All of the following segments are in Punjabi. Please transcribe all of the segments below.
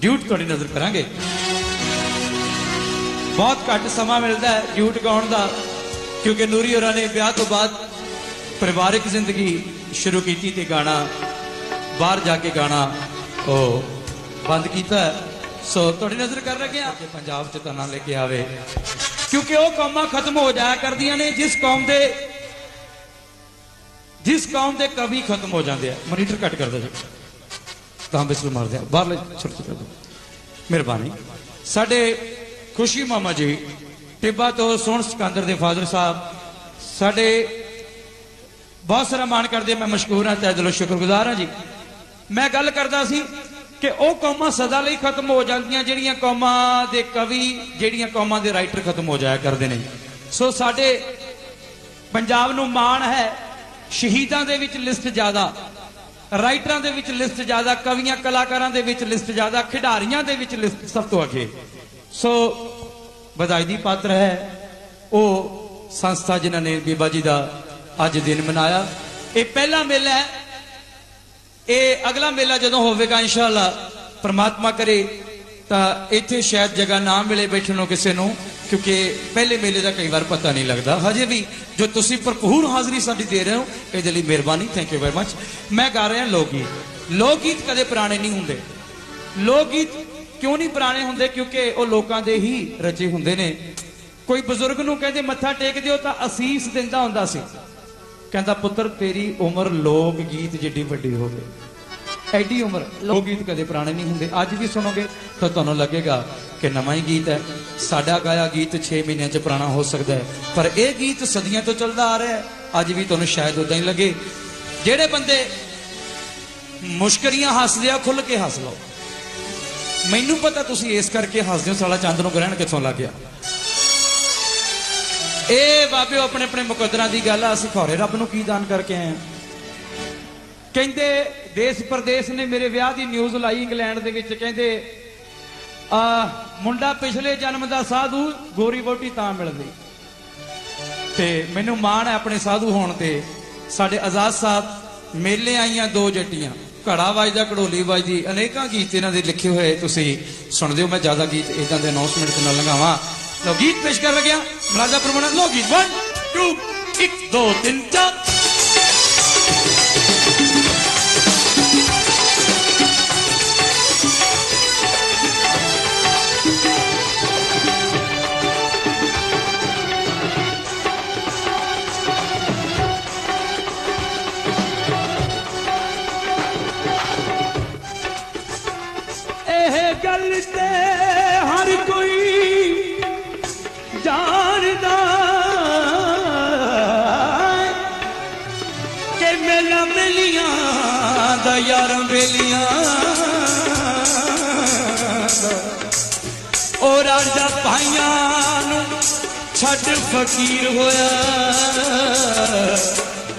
ਡਿਊਟ ਤੁਹਾਡੀ ਨਜ਼ਰ ਕਰਾਂਗੇ। ਬਹੁਤ ਘੱਟ ਸਮਾਂ ਮਿਲਦਾ ਹੈ ਡਿਊਟ ਗਾਉਣ ਦਾ, ਕਿਉਂਕਿ ਨੂਰੀ ਹੋਰਾਂ ਨੇ ਵਿਆਹ ਤੋਂ ਬਾਅਦ ਪਰਿਵਾਰਕ ਜ਼ਿੰਦਗੀ ਸ਼ੁਰੂ ਕੀਤੀ ਤੇ ਗਾਣਾ, ਬਾਹਰ ਜਾ ਕੇ ਗਾਣਾ ਉਹ ਬੰਦ ਕੀਤਾ ਸੋ ਤੁਹਾਡੀ ਨਜ਼ਰ ਕਰ ਲੱਗੇ ਆ ਕਿ ਪੰਜਾਬ ਚ ਤਾਂ ਨਾ ਲੈ ਕੇ ਆਵੇ। ਕਿਉਂਕਿ ਉਹ ਕੌਮਾਂ ਖਤਮ ਹੋ ਜਾਇਆ ਕਰਦੀਆਂ ਨੇ, ਜਿਸ ਕੌਮ ਦੇ, ਜਿਸ ਕੌਮ ਦੇ ਕਵੀ ਖਤਮ ਹੋ ਜਾਂਦੇ ਆ। ਮੋਨੀਟਰ ਕੱਟ ਕਰ ਦਿਓ ਜੀ ਤਾਂ ਮਾਰਦੇ ਆ। ਬਾਹਰਲੇ ਛੋਟੇ ਛੋਟੇ ਮਿਹਰਬਾਨੀ। ਸਾਡੇ ਖੁਸ਼ੀ ਮਾਮਾ ਜੀ, ਟਿੱਬਾ ਤੋਂ ਸੋਹਣ ਸਿਕੰਦਰ ਦੇ ਫਾਦਰ ਸਾਹਿਬ, ਸਾਡੇ ਬਹੁਤ ਸਾਰਾ ਮਾਣ ਕਰਦੇ ਮੈਂ ਮਸ਼ਕੂਰ ਹਾਂ, ਤਹਿ ਦਿਲੋਂ ਸ਼ੁਕਰਗੁਜ਼ਾਰ ਹਾਂ ਜੀ। ਮੈਂ ਗੱਲ ਕਰਦਾ ਸੀ ਕਿ ਉਹ ਕੌਮਾਂ ਸਦਾ ਲਈ ਖਤਮ ਹੋ ਜਾਂਦੀਆਂ, ਜਿਹੜੀਆਂ ਕੌਮਾਂ ਦੇ ਕਵੀ, ਜਿਹੜੀਆਂ ਕੌਮਾਂ ਦੇ ਰਾਈਟਰ ਖਤਮ ਹੋ ਜਾਇਆ ਕਰਦੇ ਨੇ ਸੋ ਸਾਡੇ ਪੰਜਾਬ ਨੂੰ ਮਾਣ ਹੈ, ਸ਼ਹੀਦਾਂ ਦੇ ਵਿੱਚ ਲਿਸਟ ਜ਼ਿਆਦਾ। ਰਾਈਟਰਾਂ ਦੇ ਵਿੱਚ ਲਿਸਟ ਜ਼ਿਆਦਾ, ਕਵੀਆਂ, ਕਲਾਕਾਰਾਂ ਦੇ ਵਿੱਚ ਲਿਸਟ ਜ਼ਿਆਦਾ, ਖਿਡਾਰੀਆਂ ਦੇ ਵਿੱਚ ਲਿਸਟ ਸਭ ਤੋਂ ਅੱਗੇ। ਸੋ ਵਧਾਈ ਦੀ ਪਾਤਰ ਹੈ, ਉਹ ਸੰਸਥਾ ਜਿਨ੍ਹਾਂ ਨੇ ਬੀਬਾ ਜੀ ਦਾ ਅੱਜ ਦਿਨ ਮਨਾਇਆ। ਇਹ ਪਹਿਲਾ ਮੇਲਾ ਹੈ। ਇਹ ਅਗਲਾ ਮੇਲਾ ਜਦੋਂ ਹੋਵੇਗਾ, ਇਨਸ਼ਾਅੱਲਾ ਪਰਮਾਤਮਾ ਕਰੇ, ਤਾਂ ਇੱਥੇ ਸ਼ਾਇਦ ਜਗ੍ਹਾ ਨਾ ਮਿਲੇ ਬੈਠਣ ਨੂੰ ਕਿਸੇ ਨੂੰ। ਕਿਉਂਕਿ ਪਹਿਲੇ ਮੇਲੇ ਦਾ ਕਈ ਵਾਰ ਪਤਾ ਨਹੀਂ ਲੱਗਦਾ। ਹਜੇ ਵੀ ਜੋ ਤੁਸੀਂ ਭਰਪੂਰ ਹਾਜ਼ਰੀ ਸਾਡੀ ਦੇ ਰਹੇ ਹੋ ਇਹਦੇ ਲਈ ਮਿਹਰਬਾਨੀ ਥੈਂਕ ਯੂ ਵੈਰੀ ਮੱਚ ਮੈਂ ਗਾ ਰਿਹਾ ਲੋਕ ਗੀਤ ਲੋਕ ਗੀਤ ਕਦੇ ਪੁਰਾਣੇ ਨਹੀਂ ਹੁੰਦੇ। ਲੋਕ ਗੀਤ ਕਿਉਂ ਨਹੀਂ ਪੁਰਾਣੇ ਹੁੰਦੇ? ਕਿਉਂਕਿ ਉਹ ਲੋਕਾਂ ਦੇ ਹੀ ਰਚੇ ਹੁੰਦੇ ਨੇ। ਕੋਈ ਬਜ਼ੁਰਗ ਨੂੰ ਕਹਿੰਦੇ ਮੱਥਾ ਟੇਕ ਦਿਓ ਤਾਂ ਅਸੀਸ ਦਿੰਦਾ ਹੁੰਦਾ ਸੀ। ਕਹਿੰਦਾ, ਪੁੱਤਰ, ਤੇਰੀ ਉਮਰ ਲੋਕ ਗੀਤ ਜਿੱਡੀ ਵੱਡੀ ਹੋਵੇ। ਐਡੀ ਉਮਰ। ਲੋਕ ਗੀਤ ਕਦੇ ਪੁਰਾਣੇ ਨਹੀਂ ਹੁੰਦੇ। ਅੱਜ ਵੀ ਸੁਣੋਗੇ ਤਾਂ ਤੁਹਾਨੂੰ ਲੱਗੇਗਾ ਕਿ ਨਵਾਂ ਹੀ ਗੀਤ ਹੈ। ਸਾਡਾ ਗਾਇਆ ਗੀਤ 6 ਮਹੀਨਿਆਂ 'ਚ ਪੁਰਾਣਾ ਹੋ ਸਕਦਾ ਹੈ। ਪਰ ਇਹ ਗੀਤ ਸਦੀਆਂ ਤੋਂ ਚੱਲਦਾ ਆ ਰਿਹਾ ਹੈ। ਅੱਜ ਵੀ ਤੁਹਾਨੂੰ ਸ਼ਾਇਦ ਉਦਾਂ ਹੀ ਲੱਗੇ। ਜਿਹੜੇ ਬੰਦੇ ਮੁਸ਼ਕਰੀਆਂ ਹੱਸਦੇ ਆ ਖੁੱਲ ਕੇ ਹੱਸ ਲਓ। ਮੈਨੂੰ ਪਤਾ ਤੁਸੀਂ ਇਸ ਕਰਕੇ ਹੱਸਦੇ ਹੋ, ਸਾਲਾ ਚੰਦ ਨੂੰ ਗ੍ਰਹਿਣ ਕਿੱਥੋਂ ਲੱਗ ਗਿਆ? ਇਹ ਬਾਬਿਓ, ਆਪਣੇ ਆਪਣੇ ਮੁਕੱਦਰਾਂ ਦੀ ਗੱਲ ਆ, ਅਸੀਂ ਖੌਰੇ ਰੱਬ ਨੂੰ ਕੀ ਦਾਨ ਕਰਕੇ ਆਏ ਆ ਕਹਿੰਦੇ ਦੇਸ਼ ਪ੍ਰਦੇਸ਼ ਨੇ ਮੇਰੇ ਵਿਆਹ ਦੀ ਨਿਊਜ਼ ਲਾਈ ਇੰਗਲੈਂਡ ਦੇ ਵਿੱਚ। ਕਹਿੰਦੇ ਆ ਮੁੰਡਾ ਪਿਛਲੇ ਜਨਮ ਦਾ ਸਾਧੂ, ਗੋਰੀ ਬੋਟੀ ਤਾਂ ਮਿਲਦੀ ਤੇ ਮੈਨੂੰ ਮਾਣ ਹੈ ਆਪਣੇ ਸਾਧੂ ਹੋਣ ਤੇ। ਸਾਡੇ ਆਜ਼ਾਦ ਸਾਹਿਬ ਮੇਲੇ ਆਈਆਂ ਦੋ ਜੱਟੀਆਂ, ਘੜਾ ਵੱਜਦਾ, ਘੜੋਲੀ ਵੱਜਦੀ, ਅਨੇਕਾਂ ਗੀਤ ਇਹਨਾਂ ਦੇ ਲਿਖੇ ਹੋਏ ਤੁਸੀਂ ਸੁਣਦੇ ਹੋ। ਮੈਂ ਜ਼ਿਆਦਾ ਗੀਤ ਇਦਾਂ ਦੇ ਅਨਾਉਂਸਮੈਂਟ ਤੇ ਨਾ ਲਗਾਵਾਂ। ਲੋ ਗੀਤ ਪੇਸ਼ ਕਰ ਲੱਗਿਆ ਮਲਾਜਾ ਪ੍ਰਮਾਣਾ ਲੋ ਗੀਤ। 1 2 1 2 3 4 ਗੱਲ ਤੇ ਹਰ ਕੋਈ ਜਾਣਦਾ ਕਿ ਮੇਲਾ ਮੇਲੀਆਂ ਦਾ ਯਾਰਾਂ ਵੇਲੀਆਂ ਉਹ ਰਾਜਾ ਭਾਈਆਂ ਨੂੰ ਛੱਡ ਫਕੀਰ ਹੋਇਆ।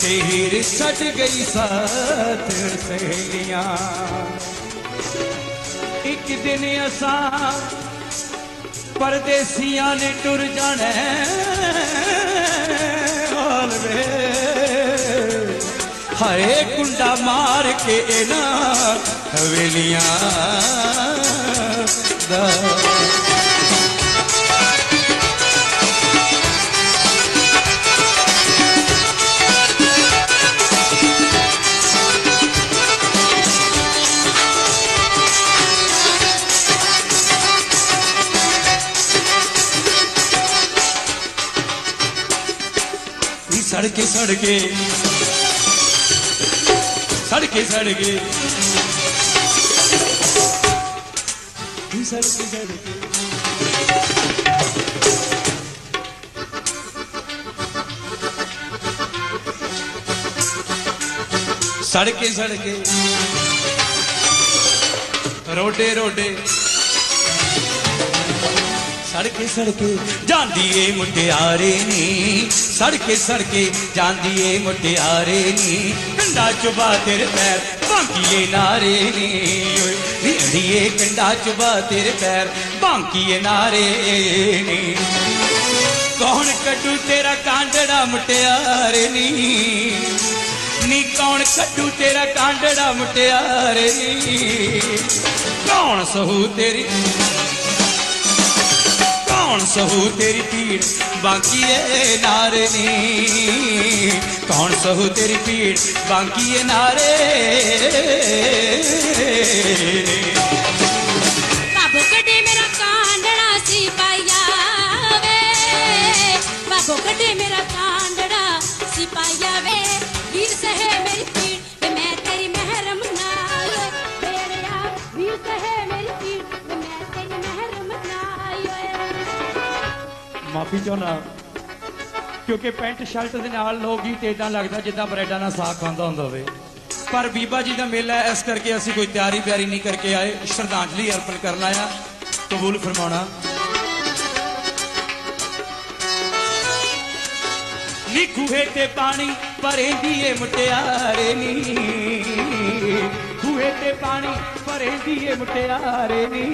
ਤੇ ਹੀਰ ਛੱਡ ਗਈ ਸਾਥ ਸਹੇਲੀਆਂ। ਇੱਕ ਦਿਨ ਅਸਾਂ ਪਰਦੇਸੀਆਂ ਨੇ ਟੁਰ ਜਾਣਾ ਹਾਲ ਹਰੇ ਕੁੰਡਾ ਮਾਰ ਕੇ ਇਹਨਾਂ ਹਵੇਲੀਆਂ ਦਾ। ਸੜਕੇ ਸੜਕੇ ਸੜਕੇ ਸੜਕੇ ਨੀ ਸੜਕੇ ਸੜਕੇ ਸੜਕੇ ਸੜਕੇ ਰੋਡੇ ਰੋਡੇ ਸੜਕੇ ਸੜਕੇ ਜਾਂਦੀ ਏ ਮੁਟਿਆਰੇ ਨੀ। ਸੜਕੇ ਸੜਕੇ ਜਾਂਦੀ ਏ ਮੁਟਿਆਰੇ ਨੀ। ਕੰਡਾ ਚੁਬਾ ਤੇਰੇ ਪੈਰ ਭਾਂਕੀਏ ਨਾਰੇ ਨੀ। ਓਏ, ਨੀ ਅੜੀਏ ਕੰਡਾ ਚੁਬਾ ਤੇਰੇ ਪੈਰ ਭਾਂਕੀਏ ਨਾਰੇ ਨੀ। ਕੌਣ ਕੱਢੂ ਤੇਰਾ ਕਾਂਡੜਾ ਮੁਟਿਆਰੇ ਨੀ? ਨੀ ਕੌਣ ਕੱਢੂ ਤੇਰਾ ਕਾਂਡੜਾ ਮੁਟਿਆਰੇ ਨੀ? ਕੌਣ ਸਹੂ ਤੇਰੀ ਕੌਣ ਸਹੂ ਤੇਰੀ ਪੀੜ ਬਾਕੀ ਏ ਨਾਰੇ ਨੀ। ਕੌਣ ਸਹੂ ਤੇਰੀ ਪੀੜ ਬਾਕੀ ਏ ਨਾਰੇ। ਬਾਬੂ ਕੱਢੇ ਮਾਫੀ ਚਾਹੁੰਦਾ ਕਿਉਂਕਿ ਪੈਂਟ ਸ਼ਰਟ ਦੇ ਨਾਲ ਲੋਕ ਗੀਤ ਇਦਾਂ ਲੱਗਦਾ ਜਿੱਦਾਂ ਬਰੈਡਾਂ ਨਾਲ ਸਾਗ ਖਾਂਦਾ ਹੁੰਦਾ ਹੋਵੇ। ਪਰ ਬੀਬਾ ਜੀ ਦਾ ਮੇਲਾ ਇਸ ਕਰਕੇ ਅਸੀਂ ਕੋਈ ਤਿਆਰੀ ਬਿਆਰੀ ਨਹੀਂ ਕਰਕੇ ਆਏ। ਸ਼ਰਧਾਂਜਲੀ ਅਰਪਣ ਕਰਨ ਆਇਆ ਕਬੂਲ ਫਰਮਾਉਣਾ। ਨੀ ਖੂਹੇ ਤੇ ਪਾਣੀ ਭਰੇਂਦੀ ਏ ਮੁਟਿਆਰੇ ਨੀ। ਖੂਹੇ ਤੇ ਪਾਣੀ ਭਰੇਂਦੀ ਏ ਮੁਟਿਆਰੇ ਨੀ।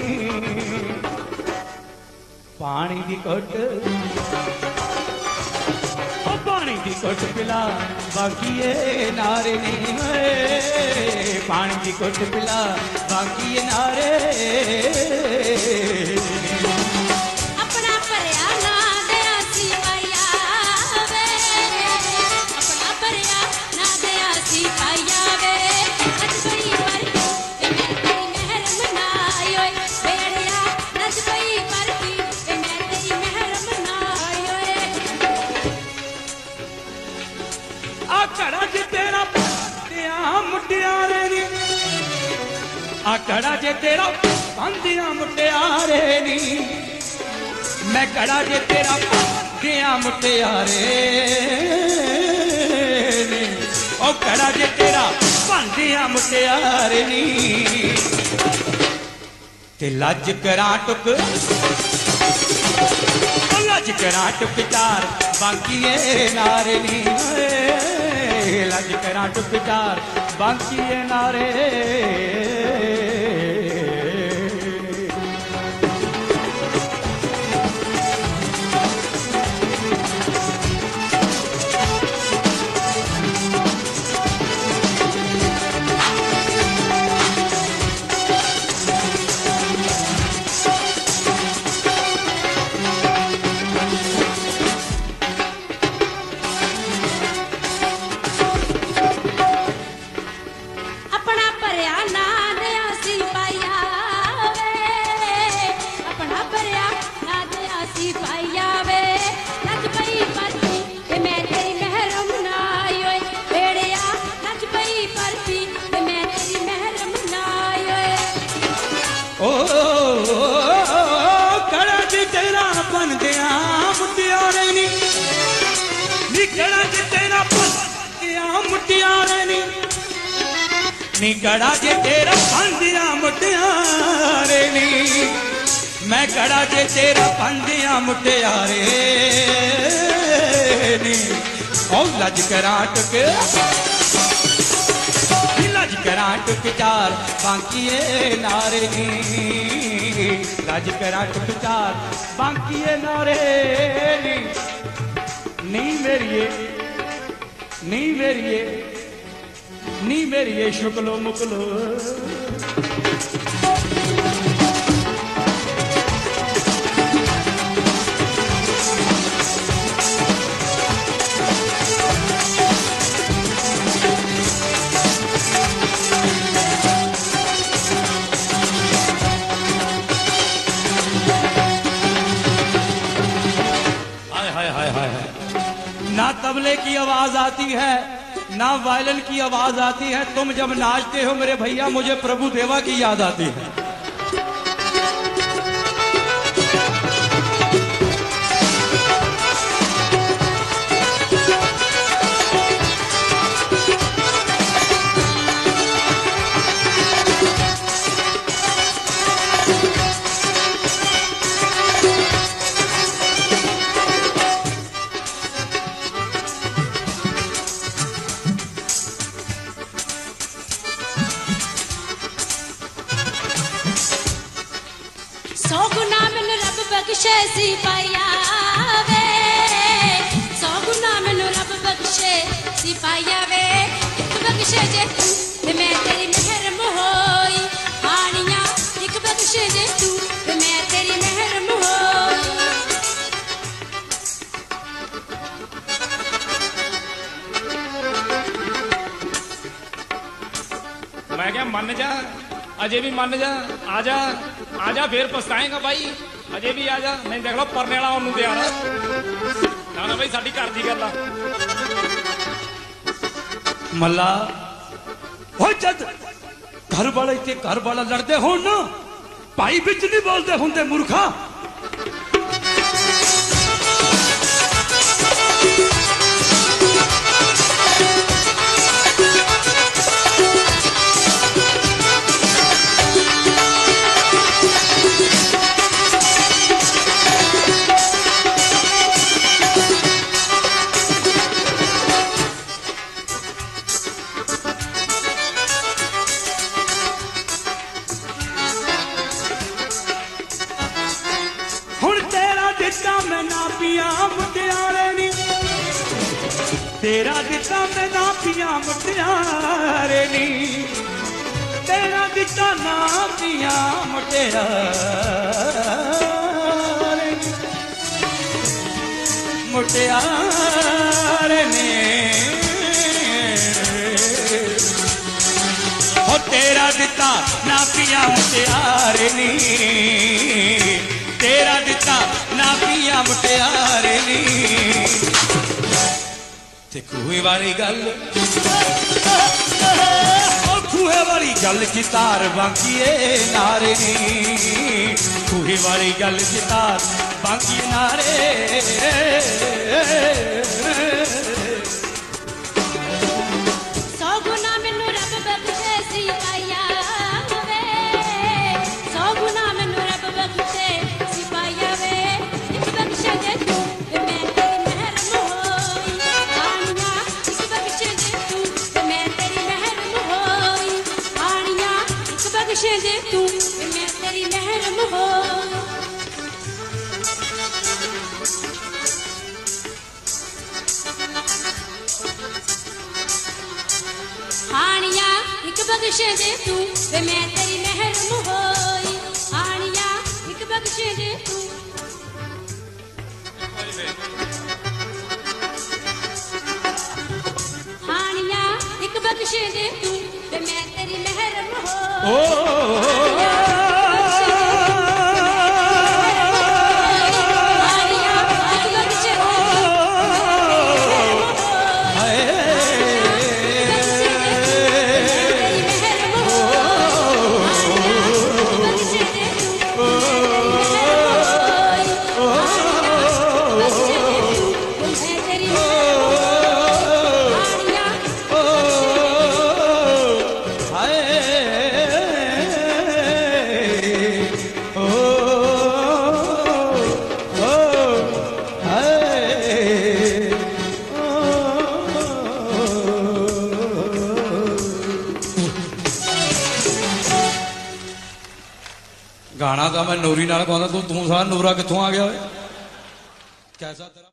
ਪਾਣੀ ਦੀ ਘੁੱਟ। ਉਹ ਪਾਣੀ ਦੀ ਘੁੱਟ ਪਿਲਾ ਬਾਕੀ ਏ ਨਾਰੇ ਨੀ ਓਏ। ਪਾਣੀ ਦੀ ਘੁੱਟ ਪਿਲਾ ਬਾਕੀ ਏ ਨਾਰੇ। ਜੇ ਤੇਰਾ ਬੰਦਿਆਂ ਮੁਟਿਆਰੇ ਨੀ। ਮੈਂ ਘੜਾ ਜੇ ਤੇਰਾ ਬੰਦਿਆਂ ਮੁਟਿਆਰੇ ਨੀ। ਉਹ ਘੜਾ ਜੇ ਤੇਰਾ ਬੰਦਿਆਂ ਮੁਟਿਆਰੇ ਨੀ। ਤੇ ਲੱਜ ਕਰਾਂ ਟੁਕ। ਲੱਜ ਕਰਾਂ ਟੁਕ ਚਾਰ ਬਾਕੀ ਏ ਨਾਰੇ ਨੀ। ਲੱਜ ਕਰਾਂ ਟੁਕ ਚਾਰ ਬਾਕੀ ਏ ਨਾਰੇ। ਨੀ ਕੜਾ ਚ ਤੇਰਾ ਬੰਦਿਆਂ ਮੁਟਿਆਰੇ ਨੀ ਨੀ। ਕੜਾ ਚ ਤੇਰਾ ਬੰਦਿਆਂ ਮੁਟਿਆਰੇ ਨੀ ਮੈਂ ਕੜਾ ਜੇ ਤੇਰਾ ਬੰਦਿਆਂ ਮੁਟਿਆਰੇ ਨੀ ਓ ਲੱਜ ਕਰਾਂ ਟੁਕ ਲੱਜ ਕਰਾਂ ਟੁਕ ਚਾਰ ਬਾਕੀ ਨਾਰੇ ਨੀ। ਲੱਜ ਕਰਾਂ ਟੁਕ ਚਾਰ ਬਾਕੀ ਨਾਰੇ ਨੀ। ਨਹੀਂ ਮੇਰੀਏ ਨਹੀਂ ਮੇਰੀਏ ਨਹੀਂ ਮੇਰੀਏ ਸ਼ੁਕਲੋ ਮੁਕਲੋ। की आवाज आती है ना वायलिन की आवाज आती है तुम जब नाचते हो मेरे भैया मुझे प्रभु देवा की याद आती है ਸੌ ਗੁਨਾ ਮੈਨੂੰ ਰੱਬ ਬਖਸ਼ੇ ਸੀ ਪਾਇਆ ਵੇ। ਸੌ ਗੁਨਾ ਮੈਨੂੰ ਰੱਬ ਬਖਸ਼ੇ ਸੀ ਪਾਇਆ ਵੇ। ਬਖਸ਼ੇ ਜੇ ਤੂੰ ਤੇ ਮੈਂ ਤੇਰੀ ਮਹਿਰਮ ਹੋਈ ਹਾਣੀਆਂ ਇੱਕ ਬਖਸ਼ੇ ਜੇ ਤੂੰ ਤੇ ਮੈਂ ਤੇਰੀ ਮਹਿਰਮ ਹੋਈ ਮੈਂ ਕਿਹਾ ਮੰਨ ਜਾ, ਅਜੇ ਵੀ ਮੰਨ ਜਾ, ਆ ਜਾ। ਆ ਜਾ ਫੇਰ ਪਛਤਾਏਗਾ ਬਾਈ। ਅਜੇ ਵੀ ਆ ਜਾ ਨਹੀਂ ਦੇਖ ਲਓ, ਪਰਨੇ ਵਾਲਾ ਉਹਨੂੰ ਦੇ ਆਣਾ ਨਾ ਨਾ ਬਾਈ, ਸਾਡੀ ਘਰ ਦੀ ਗੱਲ ਆ। ਮੱਲਾ ਹੋ ਜਦ ਘਰ ਵਾਲੇ ਤੇ ਘਰ ਵਾਲਾ ਲੜਦੇ ਹੋਣ ਨਾ, ਭਾਈ ਵਿੱਚ ਨਹੀਂ ਬੋਲਦੇ ਹੁੰਦੇ, ਮੂਰਖਾ। ਦਿੱਤਾ ਮੈਂ ਨਾ ਪੀਆਂ ਮੁਟਿਆਰੇ ਨੀ। ਤੇਰਾ ਦਿੱਤਾ ਮੈਂ ਨਾ ਪੀਆਂ ਮੁਟਿਆਰੇ ਨੀ। ਤੇਰਾ ਦਿੱਤਾ ਨਾ ਪੀਆਂ ਮੁਟਿਆਰੇ ਨੀ। ਮੁਟਿਆਰੇ ਨੇ। ਹੋ ਤੇਰਾ ਦਿੱਤਾ ਨਾ ਪੀਆ ਮੁਟਿਆਰੇ ਨੀ। ਖੂਹੇ ਵਾਲੀ ਗੱਲ। ਉਹ ਖੂਹੇ ਵਾਲੀ ਗੱਲ ਕਿਤਾਰ ਬਾਕੀਏ ਨਾਰੇ। ਨੀ ਖੂਹੇ ਵਾਲੀ ਗੱਲ ਕਿਤਾਰ ਬਾਕੀ ਨਾਰੇ। ਬਖਸ਼ੇ ਦੇ ਤੂੰ, ਵੇ ਮੈਂ ਤੇਰੀ ਮਹਿਰਮ ਹੋਈ। ਹਾਣੀਆਂ ਇੱਕ ਬਖਸ਼ੇ ਦੇ ਤੂੰ। ਹਾਣੀਆਂ ਇੱਕ ਬਖਸ਼ੇ ਦੇ ਤੂੰ, ਵੇ ਮੈਂ ਤੇਰੀ ਮਹਿਰਮ ਹੋਈ। ਹਾਣੀਆਂ ਮੈਂ ਨੂਰੀ ਨਾਲ ਗਾਉਂਦਾ ਤੂੰ ਤੂੰ ਸਾਰਾ ਨੂਰਾ ਕਿੱਥੋਂ ਆ ਗਿਆ ਓਏ? ਕੈਸਾ